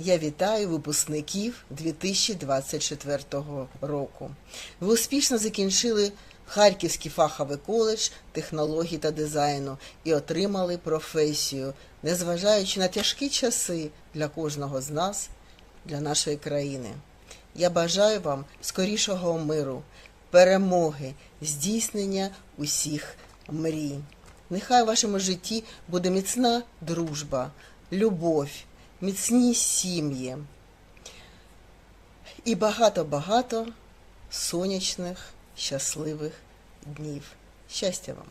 Я вітаю випускників 2024 року. Ви успішно закінчили Харківський фаховий коледж технологій та дизайну і отримали професію, незважаючи на тяжкі часи для кожного з нас, для нашої країни. Я бажаю вам скорішого миру, перемоги, здійснення усіх мрій. Нехай у вашому житті буде міцна дружба, любов, міцні сім'ї і багато-багато сонячних, щасливих днів. Щастя вам!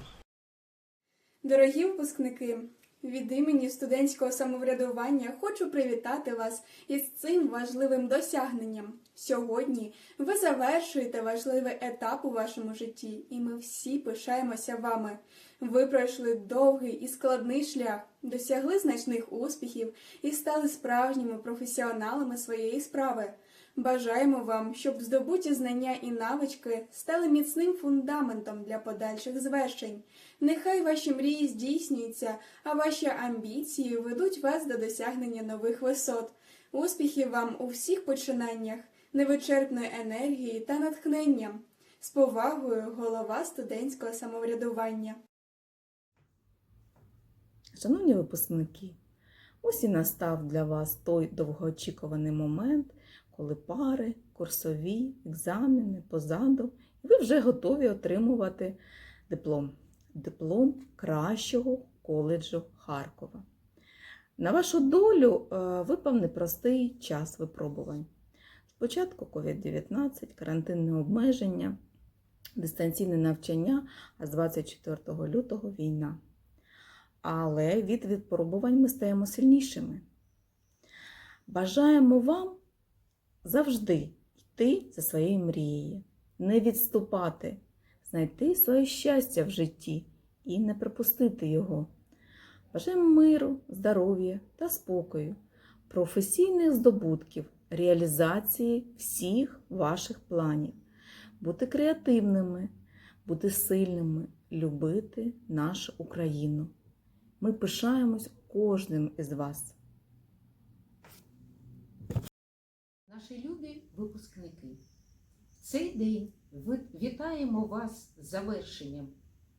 Дорогі випускники, від імені студентського самоврядування хочу привітати вас із цим важливим досягненням. Сьогодні ви завершуєте важливий етап у вашому житті, і ми всі пишаємося вами. Ви пройшли довгий і складний шлях, досягли значних успіхів і стали справжніми професіоналами своєї справи. Бажаємо вам, щоб здобуті знання і навички стали міцним фундаментом для подальших звершень. Нехай ваші мрії здійснюються, а ваші амбіції ведуть вас до досягнення нових висот. Успіхів вам у всіх починаннях, невичерпної енергії та натхнення. З повагою, голова студентського самоврядування. Шановні випускники, ось і настав для вас той довгоочікуваний момент, коли пари, курсові, екзамени позаду, і ви вже готові отримувати диплом. Диплом кращого коледжу Харкова. На вашу долю е, випав непростий час випробувань. Спочатку COVID-19, карантинне обмеження, дистанційне навчання, а з 24 лютого війна. Але від випробувань ми стаємо сильнішими. Бажаємо вам завжди йти за своєю мрією, не відступати, знайти своє щастя в житті і не пропустити його. Бажаємо миру, здоров'я та спокою, професійних здобутків, реалізації всіх ваших планів, бути креативними, бути сильними, любити нашу Україну. Ми пишаємось кожним із вас. Наші любі випускники, в цей день вітаємо вас з завершенням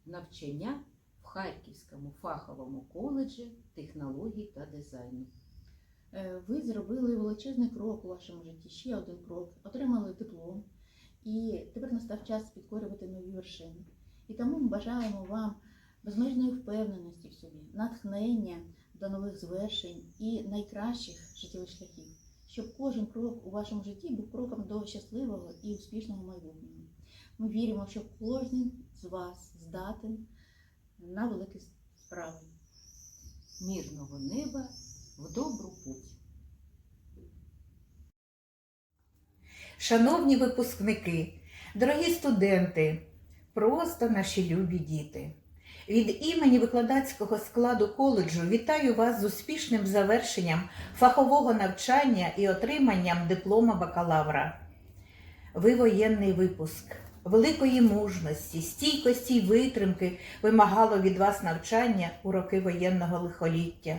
навчання в Харківському фаховому коледжі технологій та дизайну. Е, Ви зробили величезний крок у вашому житті, ще один крок, отримали диплом, і тепер настав час підкорювати нові вершини. І тому ми бажаємо вам безмежної впевненості в собі, натхнення до нових звершень і найкращих життєвих шляхів, щоб кожен крок у вашому житті був кроком до щасливого і успішного майбутнього. Ми віримо, що кожен з вас здатен на великі справи. Мирного неба в добру путь. Шановні випускники, дорогі студенти, просто наші любі діти. Від імені викладацького складу коледжу вітаю вас з успішним завершенням фахового навчання і отриманням диплома бакалавра. Ви воєнний випуск. Великої мужності, стійкості й витримки вимагало від вас навчання у роки воєнного лихоліття.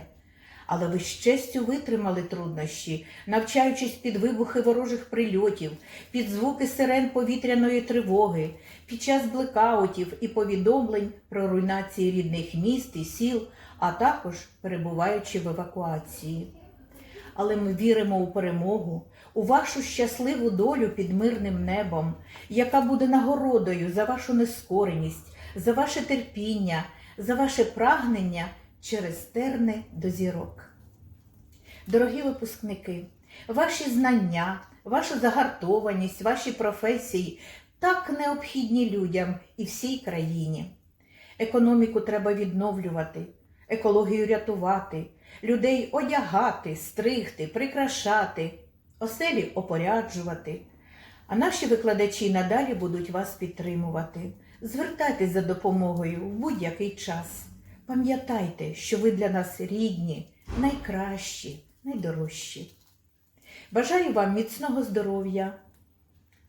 Але ви з честю витримали труднощі, навчаючись під вибухи ворожих прильотів, під звуки сирен повітряної тривоги, під час блекаутів і повідомлень про руйнації рідних міст і сіл, а також перебуваючи в евакуації. Але ми віримо у перемогу, у вашу щасливу долю під мирним небом, яка буде нагородою за вашу нескореність, за ваше терпіння, за ваше прагнення через терни до зірок. Дорогі випускники, ваші знання, ваша загартованість, ваші професії так необхідні людям і всій країні. Економіку треба відновлювати, екологію рятувати, людей одягати, стригти, прикрашати, оселі опоряджувати. А наші викладачі надалі будуть вас підтримувати. Звертайтесь за допомогою в будь-який час. Пам'ятайте, що ви для нас рідні, найкращі, найдорожчі. Бажаю вам міцного здоров'я,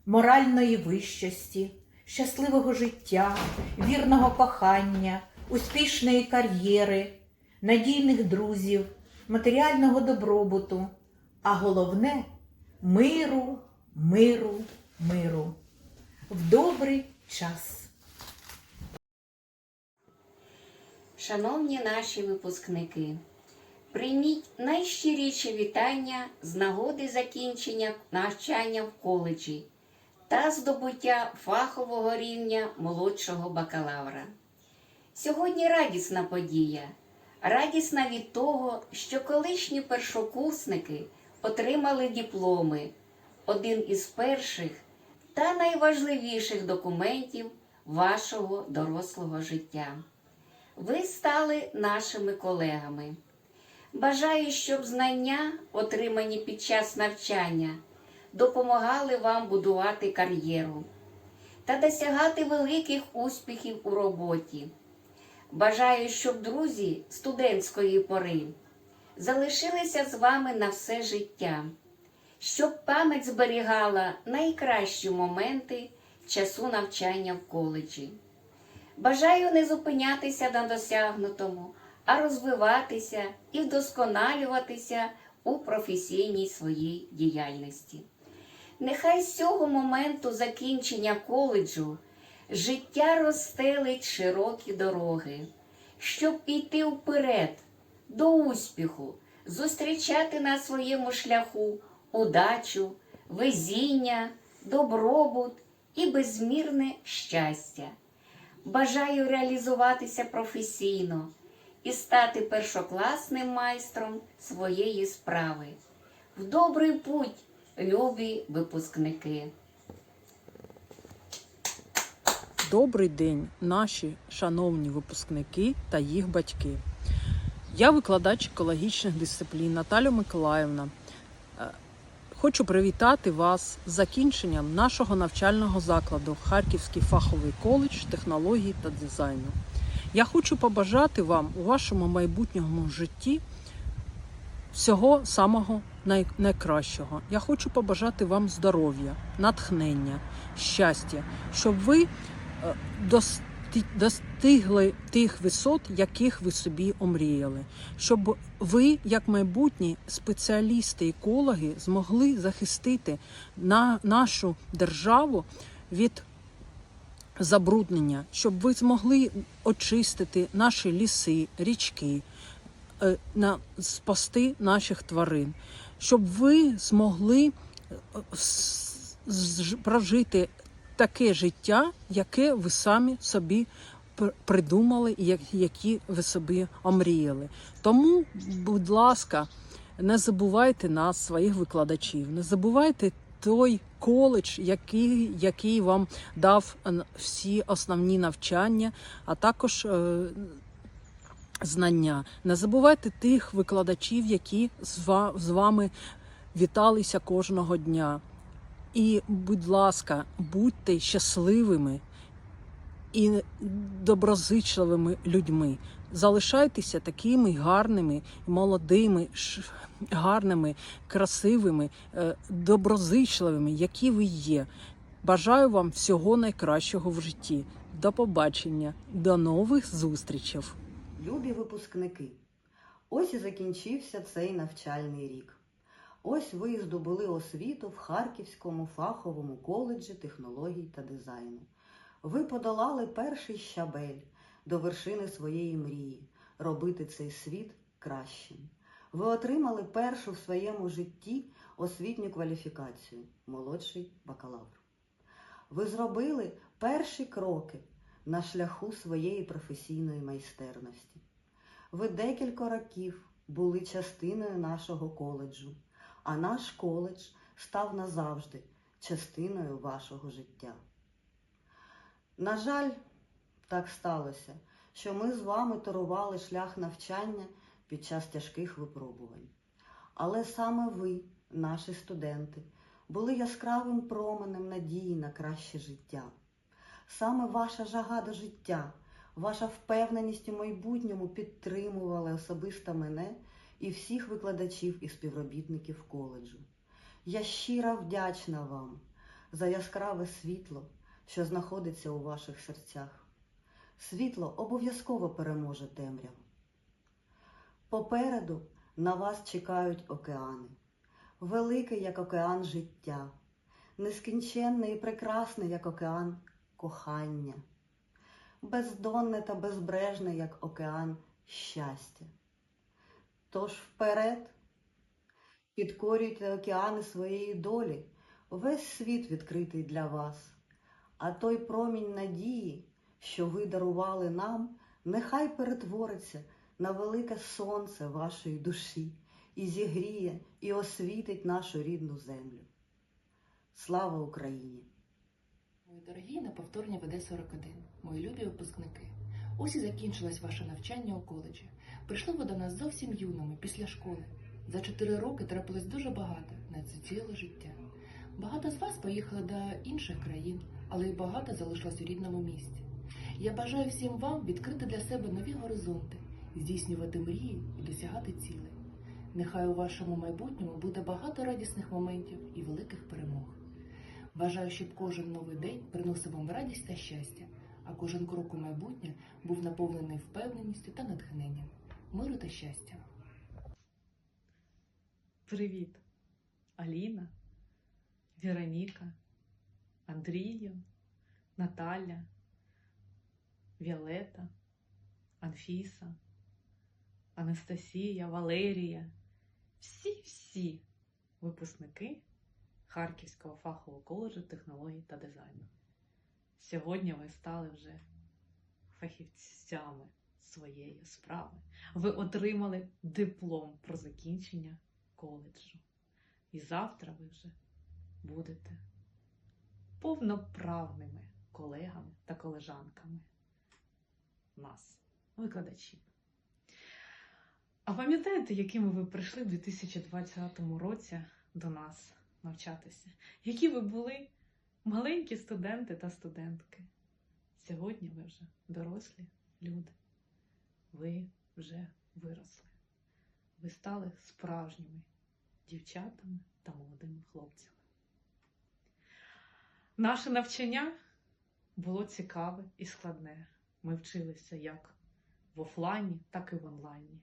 моральної вищості, щасливого життя, вірного кохання, успішної кар'єри, надійних друзів, матеріального добробуту, а головне миру, миру, миру. В добрий час. Шановні наші випускники, прийміть найщиріші вітання з нагоди закінчення навчання в коледжі та здобуття фахового рівня молодшого бакалавра. Сьогодні радісна подія. Радісна від того, що колишні першокурсники отримали дипломи, один із перших та найважливіших документів вашого дорослого життя. Ви стали нашими колегами. Бажаю, щоб знання, отримані під час навчання, допомагали вам будувати кар'єру та досягати великих успіхів у роботі. Бажаю, щоб друзі студентської пори залишилися з вами на все життя, щоб пам'ять зберігала найкращі моменти часу навчання в коледжі. Бажаю не зупинятися на досягнутому, а розвиватися і вдосконалюватися у професійній своїй діяльності. Нехай з цього моменту закінчення коледжу життя розстелить широкі дороги, щоб іти вперед, до успіху, зустрічати на своєму шляху удачу, везіння, добробут і безмірне щастя. Бажаю реалізуватися професійно і стати першокласним майстром своєї справи. В добрий путь, любі випускники! Добрий день, наші шановні випускники та їх батьки. Я викладач екологічних дисциплін Наталя Миколаївна. Хочу привітати вас з закінченням нашого навчального закладу Харківський фаховий коледж технологій та дизайну. Я хочу побажати вам у вашому майбутньому житті всього самого най- найкращого. Я хочу побажати вам здоров'я, натхнення, щастя, щоб ви е, дости- достигли тих висот, яких ви собі омріяли, щоб ви, як майбутні спеціалісти, екологи, змогли захистити на нашу державу від забруднення, щоб ви змогли очистити наші ліси, річки, е, спасти наших тварин, щоб ви змогли е, прожити таке життя, яке ви самі собі пр- придумали, як- які ви собі омріяли. Тому, будь ласка, не забувайте нас, своїх викладачів, не забувайте той коледж, який, який вам дав всі основні навчання, а також е, знання. Не забувайте тих викладачів, які з вами віталися кожного дня. І, будь ласка, будьте щасливими і доброзичливими людьми. Залишайтеся такими гарними, молодими, гарними, красивими, е, доброзичливими, які ви є. Бажаю вам всього найкращого в житті. До побачення, до нових зустрічей. Любі випускники, ось і закінчився цей навчальний рік. Ось ви здобули освіту в Харківському фаховому коледжі технологій та дизайну. Ви подолали перший щабель до вершини своєї мрії робити цей світ кращим. Ви отримали першу в своєму житті освітню кваліфікацію молодший бакалавр. Ви зробили перші кроки на шляху своєї професійної майстерності. Ви декілька років були частиною нашого коледжу, а наш коледж став назавжди частиною вашого життя. На жаль, так сталося, що ми з вами торували шлях навчання під час тяжких випробувань. Але саме ви, наші студенти, були яскравим променем надії на краще життя. Саме ваша жага до життя, ваша впевненість у майбутньому підтримували особисто мене і всіх викладачів і співробітників коледжу. Я щиро вдячна вам за яскраве світло, що знаходиться у ваших серцях. Світло обов'язково переможе темряву. Попереду на вас чекають океани. велике, як океан життя, нескінченне і прекрасне, як океан кохання, бездонне та безбрежне, як океан щастя. Тож вперед підкорюйте океани своєї долі, весь світ відкритий для вас, а той промінь надії, що ви дарували нам, нехай перетвориться на велике сонце вашої душі і зігріє, і освітить нашу рідну землю. Слава Україні! Мої дорогі на повторення ВД 41 мої любі випускники. Ось і закінчилось ваше навчання у коледжі. Прийшли ви до нас зовсім юними після школи. За чотири роки трапилось дуже багато на це ціле життя. Багато з вас поїхали до інших країн, але й багато залишилось у рідному місті. Я бажаю всім вам відкрити для себе нові горизонти, здійснювати мрії і досягати цілей. Нехай у вашому майбутньому буде багато радісних моментів і великих перемог. Бажаю, щоб кожен новий день приносив вам радість та щастя, а кожен крок у майбутнє був наповнений впевненістю та натхненням, миру та щастя. Привіт, Аліна, Вероніка, Андрію, Наталя, Віолета, Анфіса, Анастасія, Валерія. Всі-всі випускники Харківського фахового коледжу технологій та дизайну. Сьогодні ви стали вже фахівцями своєї справи. Ви отримали диплом про закінчення коледжу. І завтра ви вже будете повноправними колегами та колежанками нас, викладачів. А пам'ятаєте, якими ви прийшли в 2020 році до нас навчатися? Які ви були маленькі студенти та студентки? Сьогодні ви вже дорослі люди. Ви вже виросли. Ви стали справжніми дівчатами та молодими хлопцями. Наше навчання було цікаве і складне. Ми вчилися як в офлайні, так і в онлайні,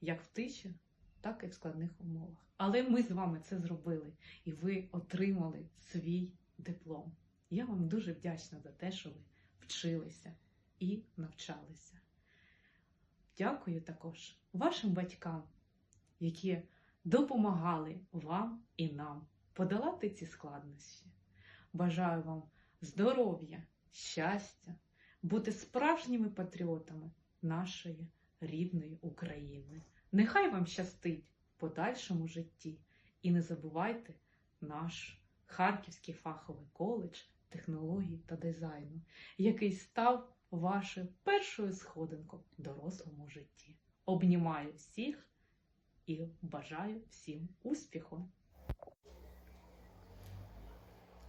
як в тиші, так і в складних умовах. Але ми з вами це зробили, і ви отримали свій диплом. Я вам дуже вдячна за те, що ви вчилися і навчалися. Дякую також вашим батькам, які допомагали вам і нам подолати ці складнощі. Бажаю вам здоров'я, щастя, бути справжніми патріотами нашої рідної України. Нехай вам щастить в подальшому житті. І не забувайте наш Харківський фаховий коледж технологій та дизайну, який став вашою першою сходинкою в дорослому житті. Обнімаю всіх і бажаю всім успіху!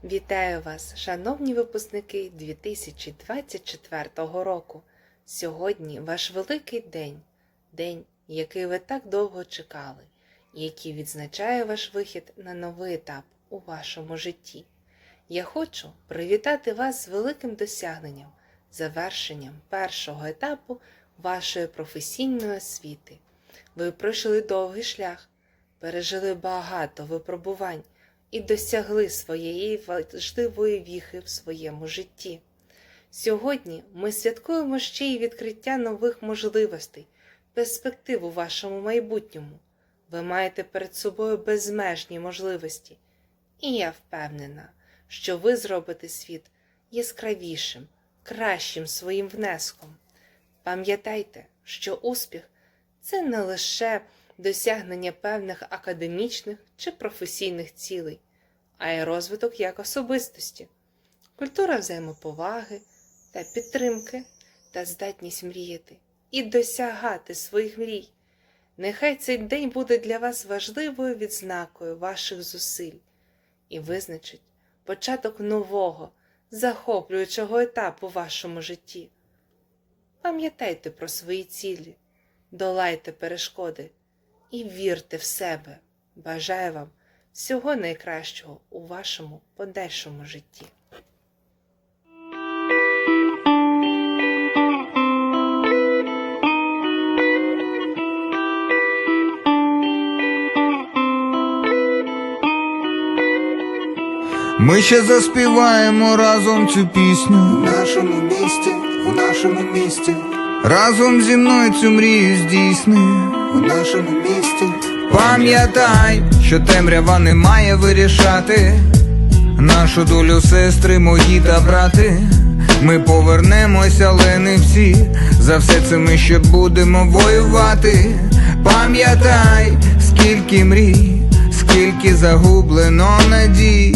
Вітаю вас, шановні випускники 2024 року. Сьогодні ваш великий день, день, який ви так довго чекали, який відзначає ваш вихід на новий етап у вашому житті. Я хочу привітати вас з великим досягненням, завершенням першого етапу вашої професійної освіти. Ви пройшли довгий шлях, пережили багато випробувань і досягли своєї важливої віхи в своєму житті. Сьогодні ми святкуємо ще й відкриття нових можливостей, перспектив у вашому майбутньому. Ви маєте перед собою безмежні можливості, і я впевнена, що ви зробите світ яскравішим, кращим своїм внеском. Пам'ятайте, що успіх це не лише досягнення певних академічних чи професійних цілей, а й розвиток як особистості, культура взаємоповаги та підтримки та здатність мріяти і досягати своїх мрій. Нехай цей день буде для вас важливою відзнакою ваших зусиль і визначить початок нового, захоплюючого етапу в вашому житті. Пам'ятайте про свої цілі, долайте перешкоди і вірте в себе. Бажаю вам всього найкращого у вашому подальшому житті. Ми ще заспіваємо разом цю пісню. У нашому місті, у нашому місті, Разом зі мною цю мрію здійсни. у нашому місті, Пам'ятай, що темрява не має вирішати нашу долю, сестри, мої та брати. Ми повернемося, але не всі. За все це ми ще будемо воювати. Пам'ятай, скільки мрій, скільки загублено надій.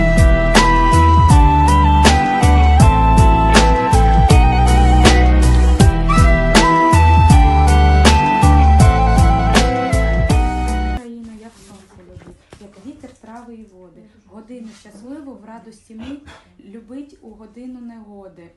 В радості мить любить у годину негоди.